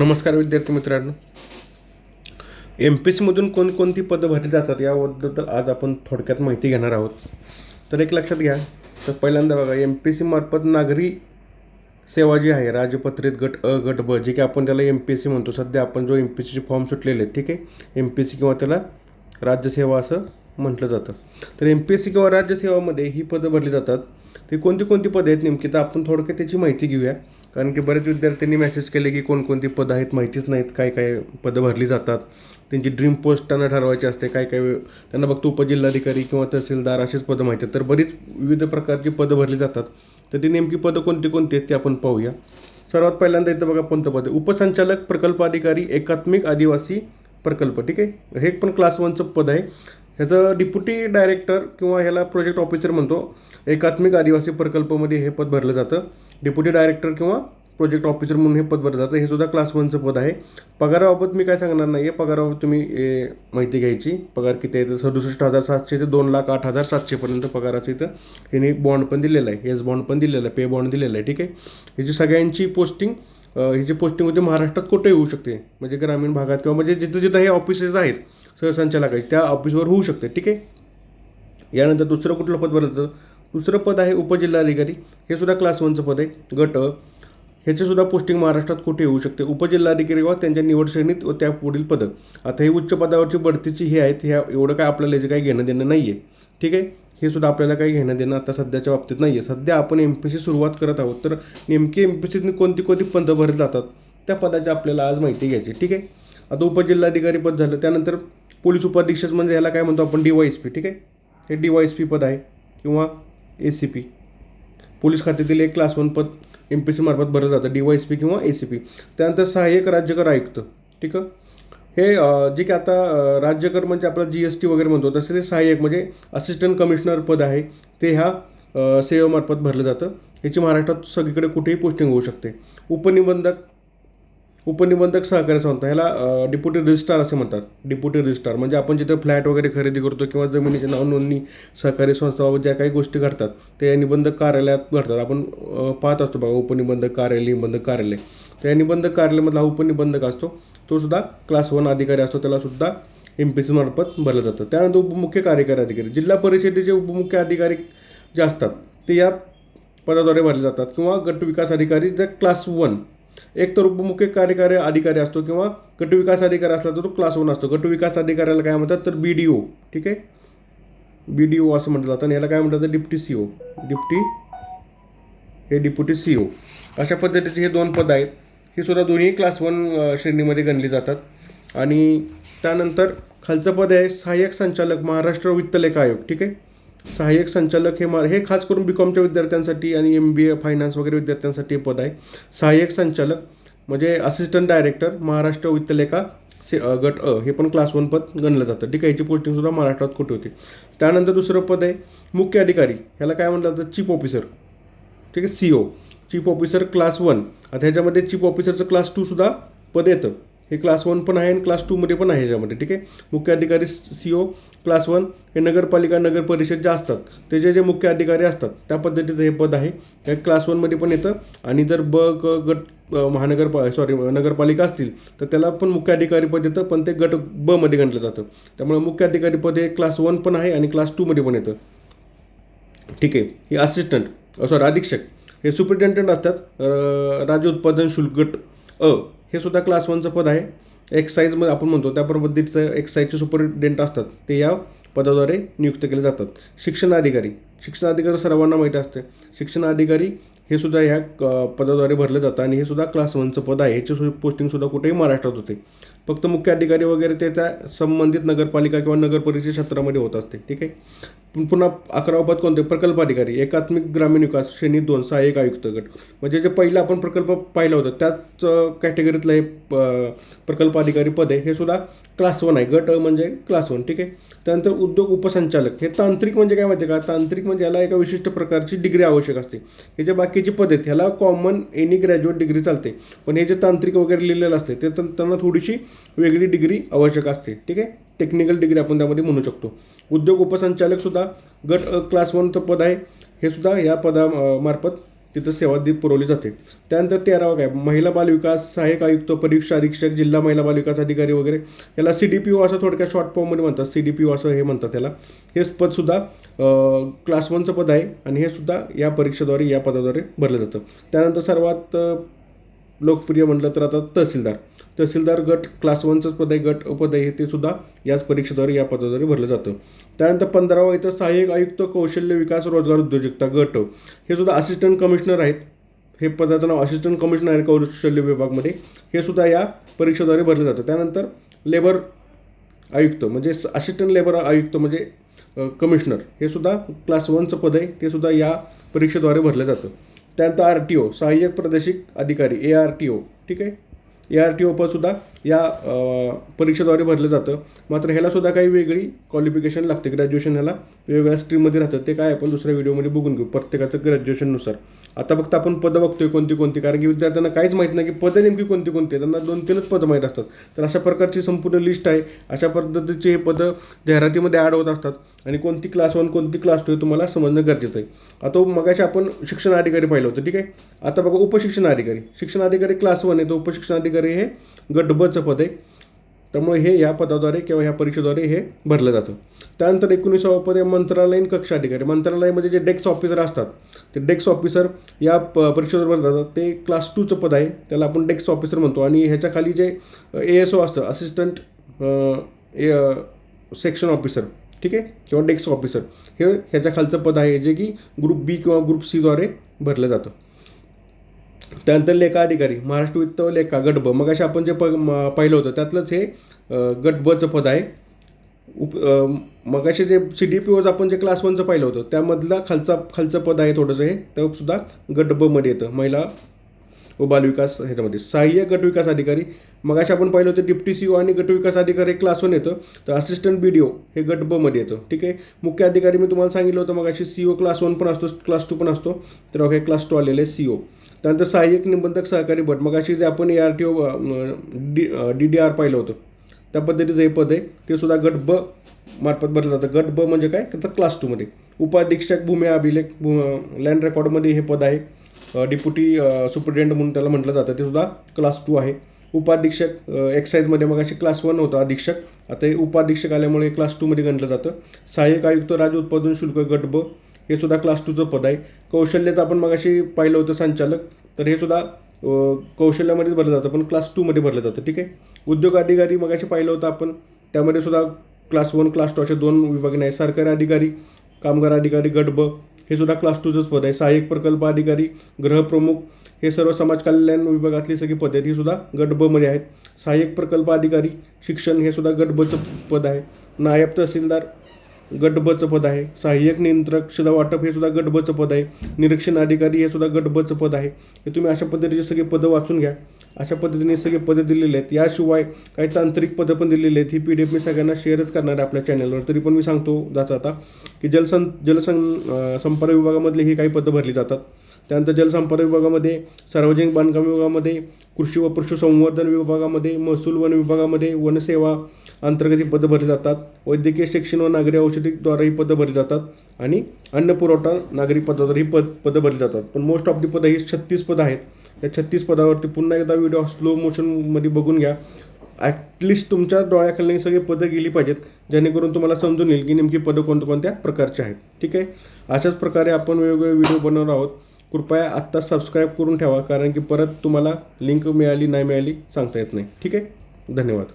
नमस्कार विद्यार्थी मित्रांनो. एम पी सीमधून कोणकोणती पदं भरली जातात याबद्दल आज आपण थोडक्यात माहिती घेणार आहोत. तर एक लक्षात घ्या. तर पहिल्यांदा बघा एम पी सी मार्फत नागरी सेवा जी आहे राजपत्रित गट अ गट ब जे की आपण त्याला एम पी एस सी म्हणतो. सध्या आपण जो एम पी सीचे फॉर्म सुटलेले आहेत ठीक आहे? एम पी सी किंवा त्याला राज्यसेवा असं म्हटलं जातं. तर एम पी एस सी किंवा राज्यसेवामध्ये ही पदं भरली जातात. ती कोणती कोणती पदं आहेत नेमकी? तर आपण थोडक्यात त्याची माहिती घेऊया. कारण की बरेच विद्यार्थ्यांनी मेसेज केले की कोणकोणती पदं आहेत माहितीच नाहीत काय काय पदं भरली जातात. त्यांची ड्रीम पोस्ट त्यांना ठरवायची असते काय काय त्यांना फक्त उपजिल्हाधिकारी किंवा तहसीलदार अशीच पदं माहिती आहेत. तर बरीच विविध प्रकारची पदं भरली जातात. तर ती नेमकी पदं कोणती कोणती आहेत ते आपण पाहूया. सर्वात पहिल्यांदा इथं बघा कोणतं पद आहे. उपसंचालक प्रकल्प अधिकारी एकात्मिक आदिवासी प्रकल्प ठीक आहे? हे पण क्लास वनचं पद आहे. ह्याचं डिप्युटी डायरेक्टर किंवा ह्याला प्रोजेक्ट ऑफिसर म्हणतो. एकात्मिक आदिवासी प्रकल्पमध्ये हे पद भरलं जातं. डेप्युटी डायरेक्टर किंवा प्रोजेक्ट ऑफिसर म्हणून हे पद भरलं जातं. हे सुद्धा क्लास वनचं पद आहे. पगाराबाबत मी काय सांगणार नाही आहे पगाराबाबत तुम्ही ए, माहिती घ्यायची. पगार किती आहे? तर सदुसष्ट हजार सातशे ते दोन लाख आठ हजार सातशेपर्यंत पगाराचं इथं हिने बॉन्ड पण दिलेला आहे. येस बॉन्ड पण दिलेला आहे. पे बॉन्ड दिलेला आहे. ठीक आहे? ह्याची सगळ्यांची पोस्टिंग ह्याची पोस्टिंग होते महाराष्ट्रात कुठेही होऊ शकते? म्हणजे ग्रामीण भागात किंवा म्हणजे जिथं जिथं हे ऑफिसेस आहेत सहसंचालकाचे त्या ऑफिसवर होऊ शकते. ठीक आहे? यानंतर दुसरं कुठलं पद भरलं जातं दुसरं पद आहे उपजिल्हाधिकारी. हे सुद्धा क्लास वनचं पद आहे. गट ह्याचेसुद्धा पोस्टिंग महाराष्ट्रात कुठे येऊ शकते? उपजिल्हाधिकारी व त्यांच्या निवड श्रेणीत व त्या पुढील पदं. आता हे उच्च पदावरची बढतीची हे आहेत ह्या एवढं काय आपल्याला याचे काही घेणं देणं नाही आहे ठीक आहे? हे सुद्धा आपल्याला काही घेणं देणं आता सध्याच्या बाबतीत नाही आहे सध्या आपण एम पी सी सुरुवात करत आहोत. तर नेमकी एम पी सीतून कोणती कोणती पदं भरत जातात? त्या पदाची आपल्याला आज माहिती घ्यायची. ठीक आहे? आता उपजिल्हाधिकारी पद झालं. त्यानंतर पोलीस उपाधीक्षक म्हणजे ह्याला काय म्हणतो आपण? डी वाय एस पी ठीक आहे? हे डी वाय एस पी पद आहे. किंवा ए सी पी पोलीस खात्यातील एक क्लास वन पद एम पी सीमार्फत भरलं जातं डी वाय एस पी किंवा ए सी पी त्यानंतर सहाय्यक राज्यकर आयुक्त ठीक आहे? हे जे की आता राज्यकर म्हणजे आपला जी एस टी वगैरे म्हणतो तसे ते सहाय्यक म्हणजे असिस्टंट कमिशनर पद आहे ते ह्या सेवेमार्फत भरलं जातं. याची महाराष्ट्रात सगळीकडे कुठेही पोस्टिंग होऊ शकते. उपनिबंधक उपनिबंधक सहकारी संस्था ह्याला डिप्युटी रजिस्ट्रार असे म्हणतात. डिप्युटी रजिस्ट्रार म्हणजे आपण जिथे फ्लॅट वगैरे खरेदी करतो किंवा जमिनीची नाव नोंदणी सहकारी संस्थाबाबत ज्या काही गोष्टी घडतात ते या निबंधक कार्यालयात घडतात. आपण पाहत असतो बघा उपनिबंधक कार्यालय निबंधक कार्यालय. तर या निबंधक कार्यालयामधला हा उपनिबंधक असतो तो सुद्धा क्लास वन अधिकारी असतो. त्याला सुद्धा एम पी सीमार्फत भरलं जातं. त्यानंतर उपमुख्य कार्यकारी अधिकारी जिल्हा परिषदेचे उपमुख्य अधिकारी जे असतात ते या पदाद्वारे भरले जातात. किंवा गट विकास अधिकारी जे क्लास वन एक तर उपमुख्य कार्यकारी अधिकारी असतो किंवा गट विकास अधिकारी असला तर तो क्लास वन असतो. गट विकास अधिकाऱ्याला काय म्हणतात तर बी डी ओ ठीक आहे? बी डी ओ असं म्हटलं जातं आणि याला काय म्हणतात? तर डिप्टी सी ओ डिप्टी हे डिप्युटी सी ओ अशा पद्धतीचे हे दोन पद आहेत. ही सुद्धा दोन्ही क्लास वन श्रेणीमध्ये गणली जातात. आणि त्यानंतर खालचं पद आहे सहाय्यक संचालक महाराष्ट्र वित्तलेखा आयोग ठीक आहे? सहाय्यक संचालक हे मार हे खास करून बी कॉमच्या विद्यार्थ्यांसाठी आणि एम बी ए फायनान्स वगैरे विद्यार्थ्यांसाठी हे पद आहे. सहाय्यक संचालक म्हणजे असिस्टंट डायरेक्टर महाराष्ट्र वित्तलेखा से गट अ हे पण क्लास वन पद गणलं जातं. ठीक आहे याची पोस्टिंगसुद्धा महाराष्ट्रात कुठे होती? त्यानंतर दुसरं पद आहे मुख्य अधिकारी. ह्याला काय म्हटलं जातं? चीफ ऑफिसर ठीक आहे C O chief officer class one आता ह्याच्यामध्ये चीफ ऑफिसरचं क्लास टूसुद्धा पद येतं. हे क्लास वन पण आहे आणि क्लास टूमध्ये पण आहे याच्यामध्ये ठीक आहे? मुख्य अधिकारी सी ओ क्लास वन हे नगरपालिका नगर परिषद ज्या असतात ते जे जे मुख्य अधिकारी असतात त्या पद्धतीचं हे पद आहे. हे क्लास वनमध्ये पण येतं. आणि जर ब क गट महानगरपा सॉरी नगरपालिका असतील तर त्याला पण मुख्य अधिकारी पद येतं पण ते गट बमध्ये गणलं जातं. त्यामुळे मुख्य अधिकारी पद हे क्लास वन पण आहे आणि क्लास टूमध्ये पण येतं. ठीक आहे? हे असिस्टंट सॉरी अधीक्षक हे सुप्रिटेंडंट असतात राज्य उत्पादन शुल्क गट अ. हे सुद्धा क्लास वनचं पद आहे. एक्साईजमध्ये आपण म्हणतो त्या पद्धतीचं एक्साईजचे सुपरिटेंडेंट असतात ते या पदाद्वारे नियुक्त केले जातात. शिक्षण अधिकारी शिक्षण अधिकारी सर्वांना माहीत असते. शिक्षण अधिकारी हे सुद्धा ह्या पदाद्वारे भरलं जातं आणि हे सुद्धा क्लास वनचं पद आहे. ह्याची सु पोस्टिंगसुद्धा कुठेही महाराष्ट्रात होते. फक्त मुख्य अधिकारी वगैरे ते त्या संबंधित नगरपालिका किंवा नगरपरिषद क्षेत्रामध्ये होत असते. ठीक आहे? पुन्हा अकरावं पद कोणते प्रकल्प अधिकारी एकात्मिक ग्रामीण विकास श्रेणी दोन सहाय्यक आयुक्त गट. म्हणजे जे पहिलं आपण प्रकल्प पाहिला होता त्याच कॅटेगरीतलं हे प्रकल्प अधिकारी पद आहे. हे सुद्धा क्लास वन आहे. गट म्हणजे क्लास वन ठीक आहे? त्यानंतर उद्योग उपसंचालक. हे तांत्रिक म्हणजे काय माहिती का? तांत्रिक म्हणजे याला एका विशिष्ट प्रकारची डिग्री आवश्यक असते. हे जे बाकी बाकीचे पद आहेत ह्याला कॉमन एनी ग्रॅज्युएट डिग्री चालते. पण हे जे तांत्रिक वगैरे लिहिलेलं असते ते तर त्यांना थोडीशी वेगळी डिग्री आवश्यक असते ठीक आहे? टेक्निकल डिग्री आपण त्यामध्ये म्हणू शकतो. उद्योग उपसंचालकसुद्धा गट क्लास वनचं पद आहे. हे सुद्धा या पदा मार्फत तिथं सेवा दी पुरवली जाते. त्यानंतर तेरावा काय महिला बालविकास सहाय्यक आयुक्त परीक्षा अधीक्षक जिल्हा महिला बालविकास अधिकारी वगैरे याला सी डी पी ओ असं थोडक्यात शॉर्ट फॉर्ममध्ये म्हणतात. सी डी पी ओ असं हे म्हणतात त्याला. हे पदसुद्धा क्लास वनचं पद आहे आणि हे सुद्धा या परीक्षेद्वारे या पदाद्वारे भरलं जातं. त्यानंतर सर्वात लोकप्रिय म्हटलं तर आता तहसीलदार. तहसीलदार गट क्लास वनचंच पद आहे गट पद आहे ते सुद्धा याच परीक्षेद्वारे या पदाद्वारे भरलं जातं. त्यानंतर पंधरावा इथं सहाय्यक आयुक्त कौशल्य विकास रोजगार उद्योजकता गट. हे सुद्धा असिस्टंट कमिशनर आहेत. हे पदाचं नाव असिस्टंट कमिशनर आहे कौशल्य विभागमध्ये. हे सुद्धा या परीक्षेद्वारे भरलं जातं. त्यानंतर लेबर आयुक्त म्हणजे असिस्टंट लेबर आयुक्त म्हणजे कमिशनर हे सुद्धा क्लास वनचं पद आहे. ते सुद्धा या परीक्षेद्वारे भरलं जातं. त्यानंतर आर टी ओ सहाय्यक प्रादेशिक अधिकारी ए आर टी ओ ठीक आहे? ए आर टी ओ पदसुद्धा या परीक्षेद्वारे भरलं जातं. मात्र ह्यालासुद्धा काही वेगळी क्वालिफिकेशन लागते. ग्रॅज्युएशन ह्याला वेगवेगळ्या स्ट्रीममध्ये राहतं ते काय आपण दुसऱ्या व्हिडिओमध्ये बघून घेऊ. प्रत्येकाचं ग्रॅज्युएशननुसार आता फक्त आपण पदं बघतोय कोणती कोणती कारण की विद्यार्थ्यांना काहीच माहीत नाही की पदं नेमकी कोणती कोणती आहेत. त्यांना दोन तीनच पदं माहीत असतात. तर अशा प्रकारची संपूर्ण लिस्ट आहे. अशा पद्धतीचे हे पदं जाहिरातीमध्ये ॲड होत असतात. आणि कोणती क्लास वन कोणती क्लास टू हे तुम्हाला समजणं गरजेचं आहे. आता मगाशी आपण शिक्षण अधिकारी पाहिलं होतं ठीक आहे? आता बघा उपशिक्षण अधिकारी. शिक्षण अधिकारी क्लास वन आहे तर उपशिक्षण अधिकारी हे गट बचं पद आहे. त्यामुळे हे या पदाद्वारे किंवा ह्या परीक्षेद्वारे हे भरलं जातं. त्यानंतर एकोणीसावं पद आहे मंत्रालयीन कक्षा अधिकारी. मंत्रालयामध्ये जे डेस्क ऑफिसर असतात ते डेस्क ऑफिसर या प परीक्षेद्वारे भरलं जातात. ते क्लास टूचं पद आहे. त्याला आपण डेस्क ऑफिसर म्हणतो. आणि ह्याच्या खाली जे ए एस ओ असतं असिस्टंट ए सेक्शन ऑफिसर ठीक आहे? किंवा डेस्क ऑफिसर. हे ह्याच्या खालचं पद आहे जे की ग्रुप बी किंवा ग्रुप सीद्वारे भरलं जातं. त्यानंतर लेखा अधिकारी महाराष्ट्र वित्त लेखा गट ब मग आपण जे प पाहिलं होतं त्यातलंच हे गट बचं पद आहे. उप मगाशी जे सी डी पी ओज आपण जे क्लास वनचं पाहिलं होतं त्यामधला खालचा खालचं पद आहे थोडंसं हे. त्यासुद्धा सुद्धा गट बमध्ये येतं. महिला व बालविकास ह्याच्यामध्ये. सहाय्यक गटविकास अधिकारी. मगाशी आपण पाहिलं होतं डिप्टी सी ओ आणि गटविकास अधिकारी क्लास वन येतं. तर असिस्टंट बी डी ओ हे गट बमध्ये येतं. ठीक आहे? मुख्य अधिकारी मी तुम्हाला सांगितलं होतं मगाशी सी ओ क्लास वन पण असतो क्लास टू पण असतो. तर हे क्लास टू आलेले सी ओ त्यानंतर सहाय्यक निबंधक सहकारी भट. मगाशी जे आपण A R T O D D D R पाहिलं होतं. त्या पद्धतीचं हे पद आहे. ते सुद्धा गट ब मार्फत भरलं जातं. गट ब म्हणजे काय? तर क्लास टूमध्ये उपाधीक्षक भूमी अभिलेख भू लँड रेकॉर्डमध्ये हे पद आहे. डिप्युटी सुप्रिटेंडंट म्हणून त्याला म्हटलं जातं. ते सुद्धा क्लास टू आहे. उपाधीक्षक एक्साईजमध्ये मग अशी क्लास वन होतं अधीक्षक. आता हे उपाधीक्षक आल्यामुळे क्लास टूमध्ये गणलं जातं. सहाय्यक आयुक्त राज्य उत्पादन शुल्क गट ब. हे सुद्धा क्लास टूचं पद आहे. कौशल्याचं आपण मगाशी पाहिलं होतं संचालक. तर हे सुद्धा कौशल्यामध्येच भरलं जातं पण क्लास टूमध्ये भरलं जातं ठीक आहे? उद्योग अधिकारी मगाशी पाहिलं होतं आपण. त्यामध्ये सुद्धा क्लास वन क्लास टू असे दोन विभाग नाही सरकारी अधिकारी कामगार अधिकारी गट ब हे सुद्धा क्लास टूचंच पद आहे. सहाय्यक प्रकल्प अधिकारी गृहप्रमुख हे सर्व समाज कल्याण विभागातली सगळी पद आहेत. ही सुद्धा गटमध्ये आहेत. सहाय्यक प्रकल्प अधिकारी शिक्षण हे सुद्धा गट बचं पद आहे. नायब तहसीलदार गटबचं पद आहे. सहाय्यक नियंत्रक सुद्धा वाटप हे सुद्धा गटबचं पद आहे. निरीक्षण अधिकारी हे सुद्धा गटबचं पद आहे. हे तुम्ही अशा पद्धतीचे सगळे पदं वाचून घ्या. अशा पद्धतीने सगळे पदं दिलेले आहेत. याशिवाय काही तांत्रिक पदं पण दिलेली आहेत. ही पी डी एफ मी सगळ्यांना शेअरच करणार आहे आपल्या चॅनलवर तरी पण मी सांगतो जाता आता की जलसं जलसं संपर्क विभागामधली ही काही पदं भरली जातात. त्यानंतर जलसंपर्क विभागामध्ये सार्वजनिक बांधकाम विभागामध्ये कृषी व पशुसंवर्धन विभागामध्ये महसूल वन विभागामध्ये वनसेवा अंतर्गत ही पदं भरली जातात. वैद्यकीय शिक्षण व नागरी औषधीद्वारे ही पदं भरली जातात आणि अन्न पुरवठा नागरी पदाद्वारे ही पद पदं भरली जातात. पण मोस्ट ऑफ दी पदं ही छत्तीस पदं आहेत. त्या छत्तीस पदावरती पुन्हा एकदा व्हिडिओ स्लो मोशनमध्ये बघून घ्या. ॲटलिस्ट तुमच्या डोळ्याखाली सगळी पदं गेली पाहिजेत जेणेकरून तुम्हाला समजून येईल की नेमकी पदं कोणत्या कोणत्या प्रकारची आहेत. ठीक आहे? अशाच प्रकारे आपण वेगवेगळे व्हिडिओ बनवणार आहोत. कृपया आत्ता सबस्क्राईब करून ठेवा कारण की परत तुम्हाला लिंक मिळाली नाही मिळाली सांगता येत नाही. ठीक आहे? धन्यवाद.